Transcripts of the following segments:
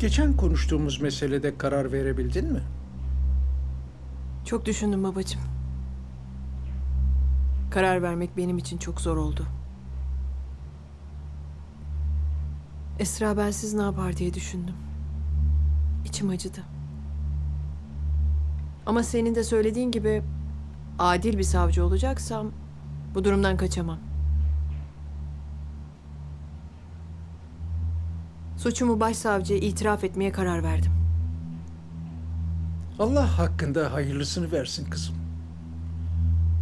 Geçen konuştuğumuz meselede karar verebildin mi? Çok düşündüm babacığım. Karar vermek benim için çok zor oldu. Esra bensiz ne yapar diye düşündüm. İçim acıdı. Ama senin de söylediğin gibi adil bir savcı olacaksam bu durumdan kaçamam. Suçumu başsavcıya itiraf etmeye karar verdim. Allah hakkında hayırlısını versin kızım.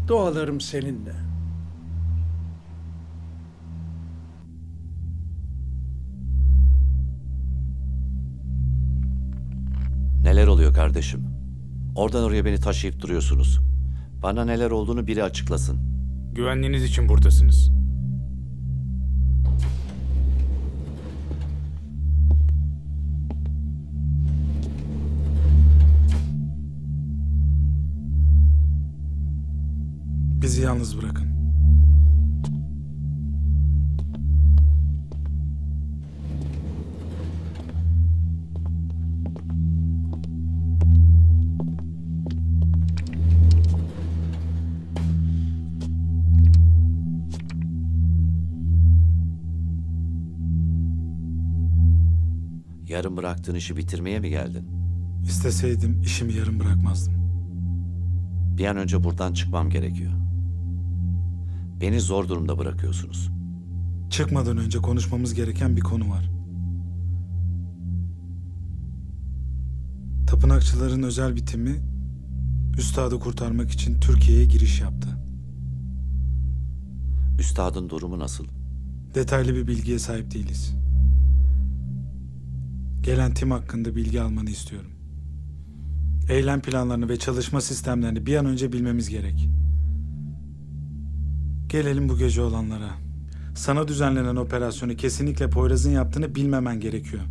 Dualarım seninle. Neler oluyor kardeşim? Oradan oraya beni taşıyıp duruyorsunuz. Bana neler olduğunu biri açıklasın. Güvenliğiniz için buradasınız. Bizi yalnız bırakın. Yarın bıraktığın işi bitirmeye mi geldin? İsteseydim işimi yarım bırakmazdım. Bir an önce buradan çıkmam gerekiyor. Beni zor durumda bırakıyorsunuz. Çıkmadan önce konuşmamız gereken bir konu var. Tapınakçıların özel bitimi üstadı kurtarmak için Türkiye'ye giriş yaptı. Üstadın durumu nasıl? Detaylı bir bilgiye sahip değiliz. Gelen tim hakkında bilgi almanı istiyorum. Eylem planlarını ve çalışma sistemlerini bir an önce bilmemiz gerek. Gelelim bu gece olanlara. Sana düzenlenen operasyonu kesinlikle Poyraz'ın yaptığını bilmemen gerekiyor.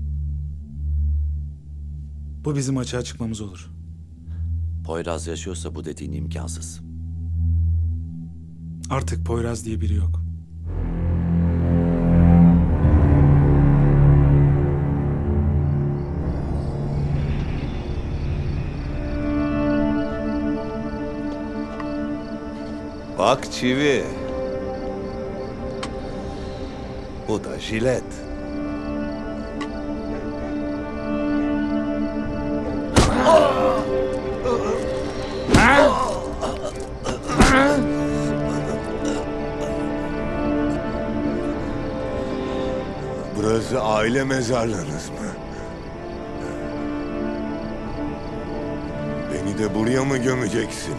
Bu bizim açığa çıkmamız olur. Poyraz yaşıyorsa bu dediğin imkansız. Artık Poyraz diye biri yok. Bak çivi. Bu da jilet. Burası aile mezarlığınız mı? Beni de buraya mı gömeceksin?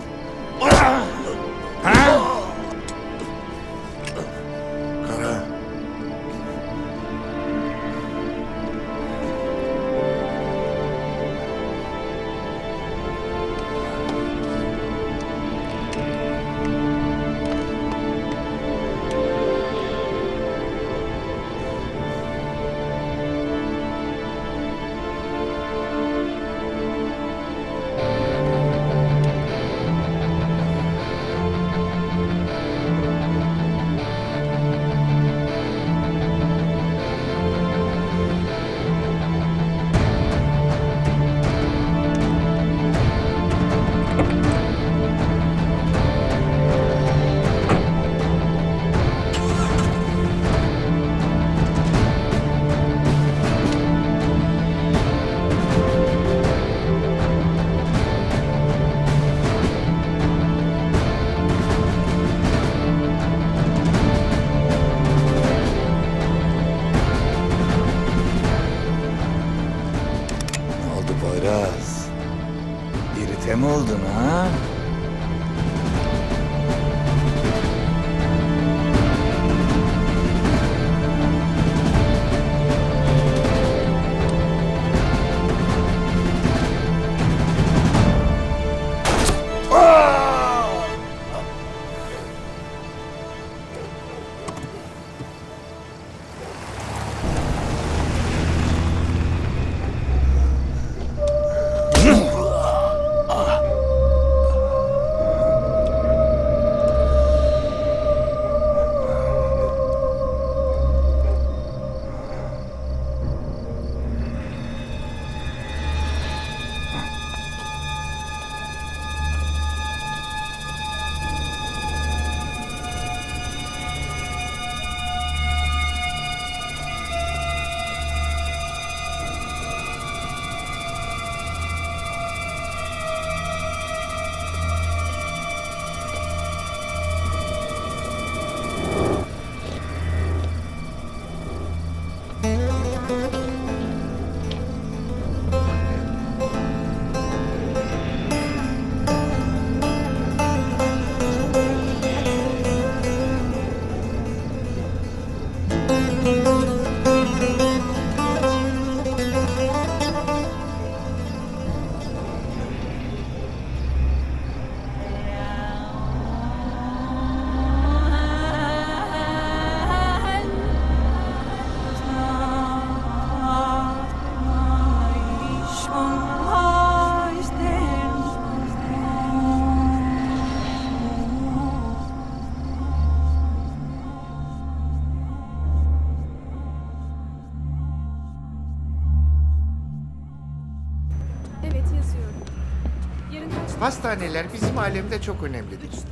Hastaneler bizim alemde çok önemlidir. Üçte.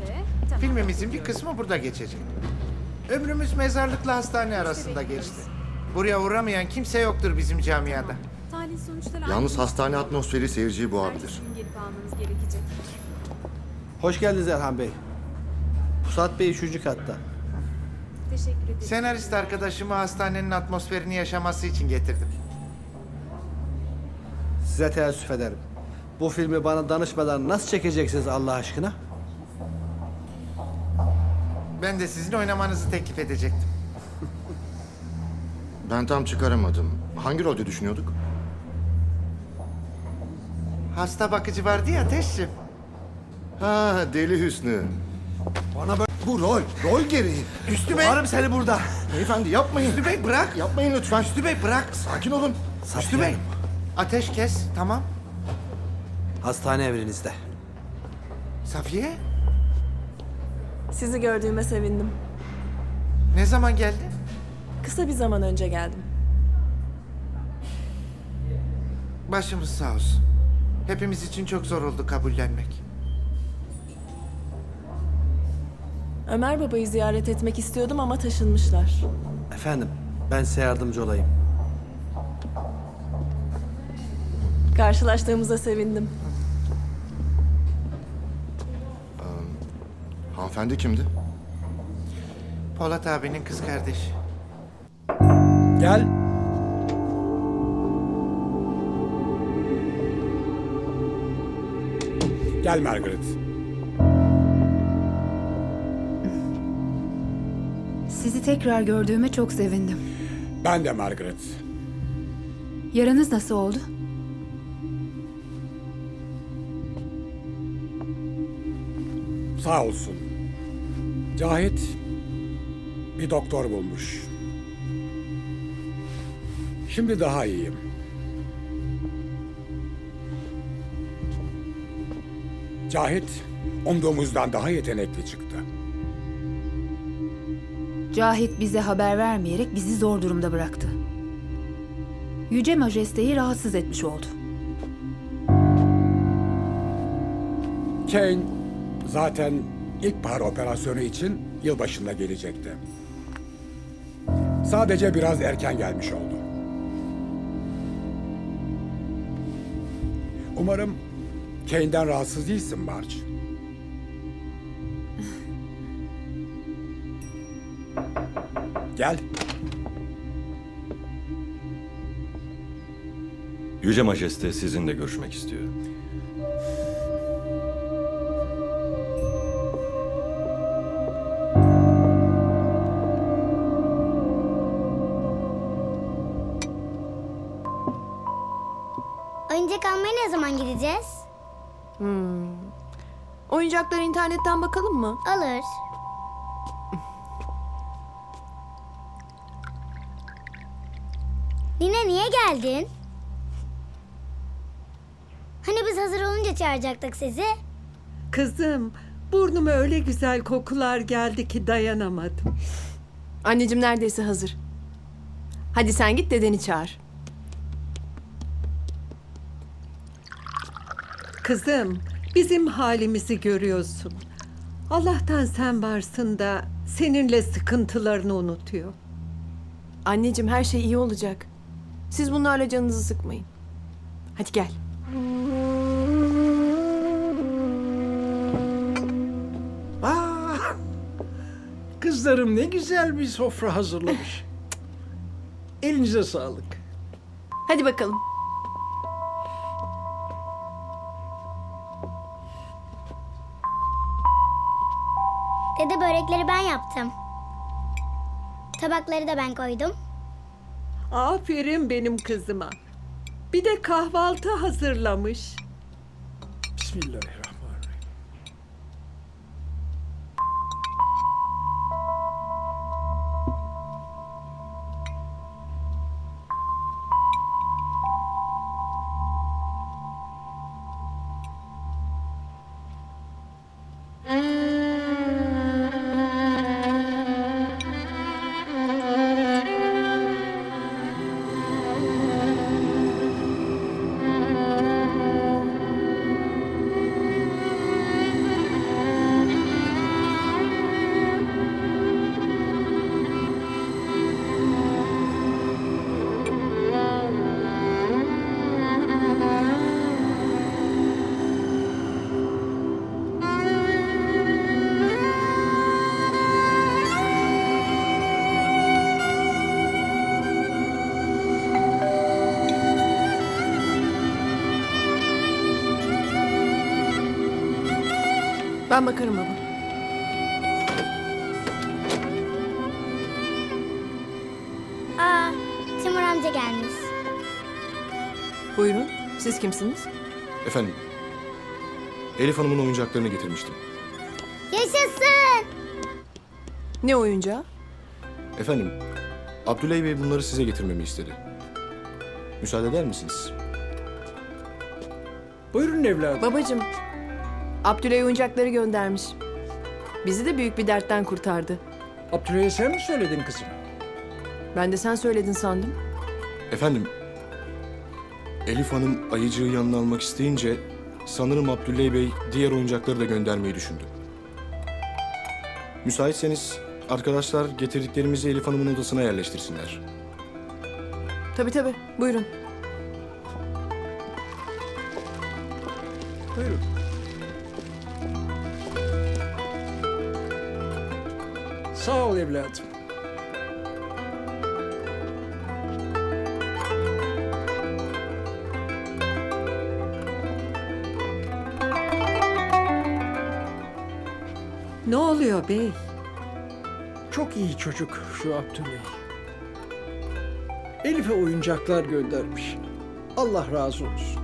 Tamam. Filmimizin bir kısmı burada geçecek. Ömrümüz mezarlıkla hastane arasında geçti. Buraya uğramayan kimse yoktur bizim camiada. Tahlil sonuçları Yalnız hastane atmosferi seyirciyi boğabilir. Gelip almanız gerekecek. Hoş geldiniz Erhan Bey. Pusat Bey üçüncü katta. Teşekkür ederim. Senarist arkadaşımı hastanenin atmosferini yaşaması için getirdim. Size teessüf ederim. Bu filmi bana danışmadan nasıl çekeceksiniz Allah aşkına? Ben de sizin oynamanızı teklif edecektim. Ben tam çıkaramadım. Hangi rolde düşünüyorduk? Hasta bakıcı vardı ya Ateşciğim. Ha Deli Hüsnü. Bana böyle... Bu rol, rol gereği. Üstü Bey, Varım seni burada. Beyefendi yapmayın. Üstü Bey bırak. Yapmayın lütfen. Üstü Bey bırak. Sakin olun. Üstü Bey. Ateş kes, tamam. Hastane evrenizde. Safiye, Sizi gördüğüme sevindim. ne zaman geldi? Kısa bir zaman önce geldim. Başımız sağ olsun. Hepimiz için çok zor oldu kabullenmek. Ömer babayı ziyaret etmek istiyordum ama taşınmışlar. Efendim, ben size yardımcı olayım. Karşılaştığımıza sevindim. Hanımefendi kimdi? Polat abinin kız kardeşi. Gel. Gel Margaret. Sizi tekrar gördüğüme çok sevindim. Ben de Margaret. Yaranız nasıl oldu? Sağ olsun. Cahit bir doktor bulmuş. Şimdi daha iyiyim. Cahit umduğumuzdan daha yetenekli çıktı. Cahit bize haber vermeyerek bizi zor durumda bıraktı. Yüce Majeste'yi rahatsız etmiş oldu. Kane zaten ilkbahar operasyonu için yılbaşında gelecekti. Sadece biraz erken gelmiş oldu. Umarım Kane'den rahatsız değilsin Marge. Gel. Yüce Majeste sizinle görüşmek istiyor. Oyuncak almaya ne zaman gideceğiz? Oyuncakları internetten bakalım mı? Alır. Nine niye geldin? Hani biz hazır olunca çağıracaktık sizi? Kızım, burnuma öyle güzel kokular geldi ki dayanamadım. Anneciğim neredeyse hazır. Hadi sen git dedeni çağır. Kızım, bizim halimizi görüyorsun. Allah'tan sen varsın da seninle sıkıntılarını unutuyor. Anneciğim her şey iyi olacak. Siz bunlarla canınızı sıkmayın. Hadi gel. Aa, kızlarım ne güzel bir sofra hazırlamış. Elinize sağlık. Hadi bakalım. Yaptım. Tabakları da ben koydum. Aferin benim kızıma. Bir de kahvaltı hazırlamış. Bismillahirrahmanirrahim. Ben bakarım baba. Aa, Timur amca gelmiş. Buyurun. Siz kimsiniz? Efendim, Elif Hanım'ın oyuncaklarını getirmiştim. Yaşasın! Ne oyuncağı? Efendim, Abdüley Bey bunları size getirmemi istedi. Müsaade eder misiniz? Buyurun evladım. Babacım. Abdülay oyuncakları göndermiş. Bizi de büyük bir dertten kurtardı. Abdüley'e sen mi söyledin kızım? Ben de sen söyledin sandım. Efendim, Elif Hanım ayıcığı yanına almak isteyince sanırım Abdüley Bey diğer oyuncakları da göndermeyi düşündü. Müsaitseniz arkadaşlar getirdiklerimizi Elif Hanım'ın odasına yerleştirsinler. Tabii tabii. Buyurun. Buyurun. Ol evladım. Ne oluyor bey? Çok iyi çocuk şu Abdüley. Elif'e oyuncaklar göndermiş. Allah razı olsun.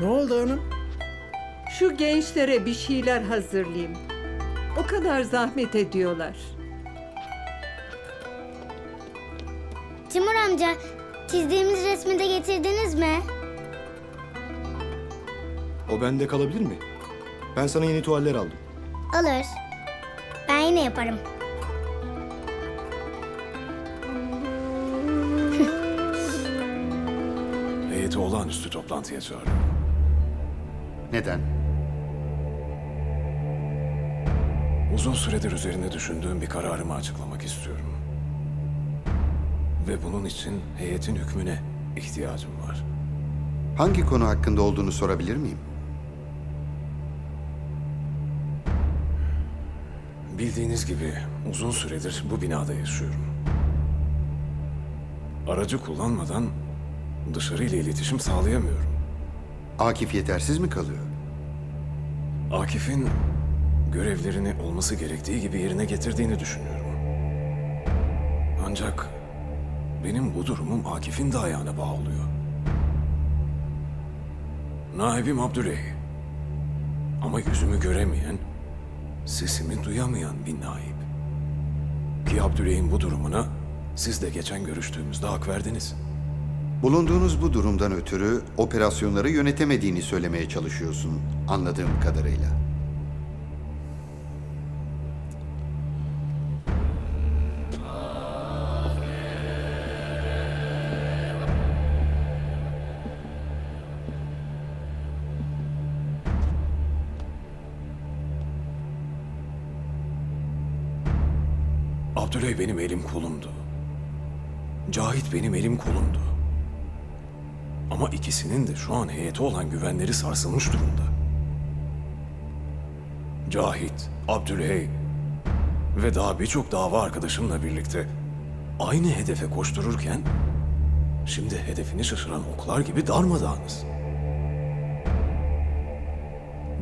Ne oldu hanım? Şu gençlere bir şeyler hazırlayayım. O kadar zahmet ediyorlar. Timur amca, çizdiğimiz resmi de getirdiniz mi? O bende kalabilir mi? Ben sana yeni tuvaller aldım. Alır. Ben yine yaparım. Heyeti olağanüstü toplantıya çağırıyorum. Neden? Uzun süredir üzerine düşündüğüm bir kararımı açıklamak istiyorum. Ve bunun için heyetin hükmüne ihtiyacım var. Hangi konu hakkında olduğunu sorabilir miyim? Bildiğiniz gibi uzun süredir bu binada yaşıyorum. Aracı kullanmadan dışarıyla iletişim sağlayamıyorum. Akif yetersiz mi kalıyor? Akif'in görevlerini olması gerektiği gibi yerine getirdiğini düşünüyorum. Ancak benim bu durumum Akif'in de ayağına bağlıyor. Naibim Abdüley. Ama yüzümü göremeyen, sesimi duyamayan bir naib. Ki Abdüley'in bu durumuna siz de geçen görüştüğümüzde hak verdiniz. Bulunduğunuz bu durumdan ötürü operasyonları yönetemediğini söylemeye çalışıyorsun anladığım kadarıyla. Abdüley benim elim kolumdu. Cahit benim elim kolumdu. Ama ikisinin de şu an heyete olan güvenleri sarsılmış durumda. Cahit, Abdülhey ve daha birçok dava arkadaşımla birlikte aynı hedefe koştururken Şimdi hedefini şaşıran oklar gibi darmadağınız.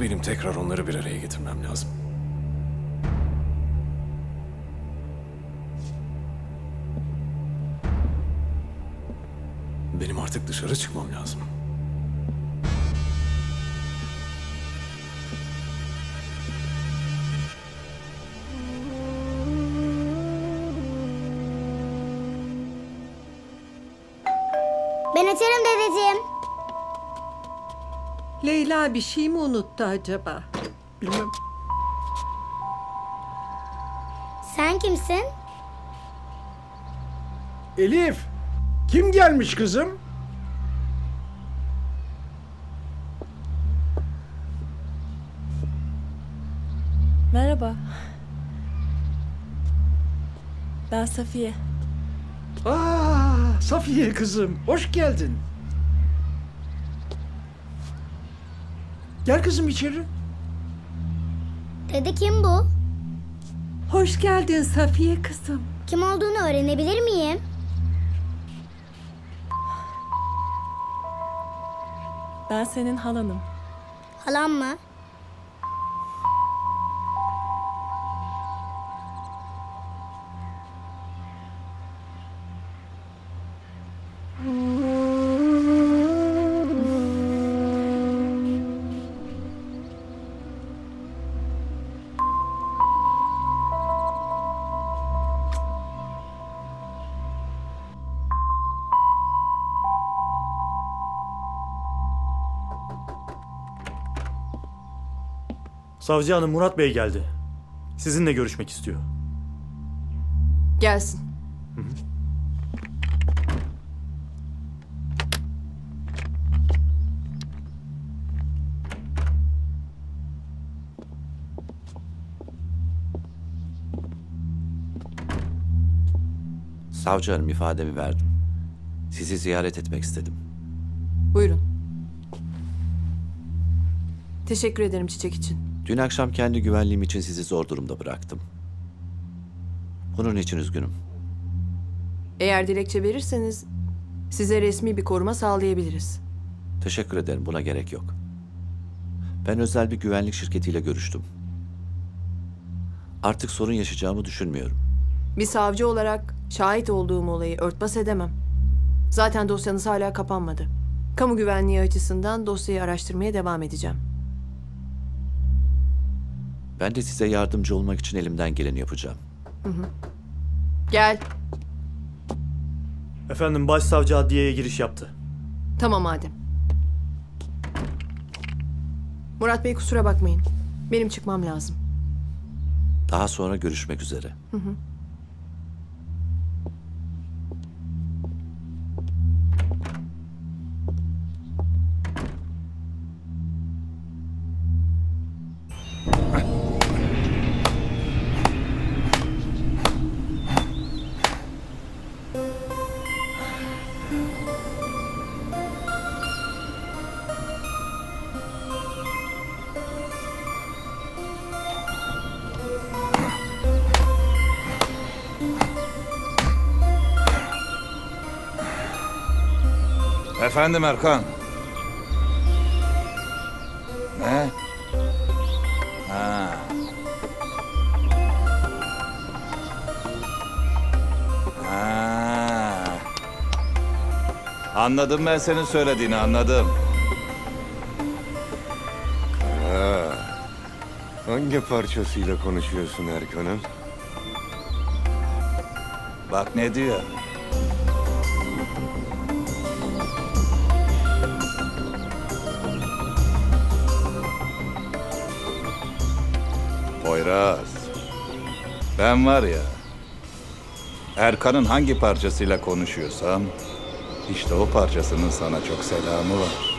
Benim tekrar onları bir araya getirmem lazım. Benim artık dışarı çıkmam lazım. Ben açarım dedeciğim. Leyla bir şey mi unuttu acaba? Bilmem. Sen kimsin? Elif. Kim gelmiş kızım? Merhaba. Ben Safiye. Aa, Safiye kızım. Hoş geldin. Gel kızım içeri. Dede kim bu? Hoş geldin Safiye kızım. Kim olduğunu öğrenebilir miyim? Ben senin halanım. Halam mı? Savcı hanım Murat Bey geldi. Sizinle görüşmek istiyor. Gelsin. Savcı hanım ifademi verdim. Sizi ziyaret etmek istedim. Buyurun. Teşekkür ederim çiçek için. Dün akşam kendi güvenliğim için sizi zor durumda bıraktım. Bunun için üzgünüm. Eğer dilekçe verirseniz size resmi bir koruma sağlayabiliriz. Teşekkür ederim. Buna gerek yok. Ben özel bir güvenlik şirketiyle görüştüm. Artık sorun yaşayacağımı düşünmüyorum. Bir savcı olarak şahit olduğum olayı örtbas edemem. Zaten dosyanız hala kapanmadı. Kamu güvenliği açısından dosyayı araştırmaya devam edeceğim. Ben de size yardımcı olmak için elimden geleni yapacağım. Gel. Efendim başsavcı adliyeye giriş yaptı. Tamam Adem. Murat Bey kusura bakmayın. Benim çıkmam lazım. Daha sonra görüşmek üzere. Hı hı. Efendim Erkan. Ne? Ha. Ha. Anladım ben senin söylediğini anladım. Kara. Hangi parçasıyla konuşuyorsun Erkan'ın? Bak ne diyor. Poyraz. Ben var ya. Erkan'ın hangi parçasıyla konuşuyorsam işte o parçasının sana çok selamı var.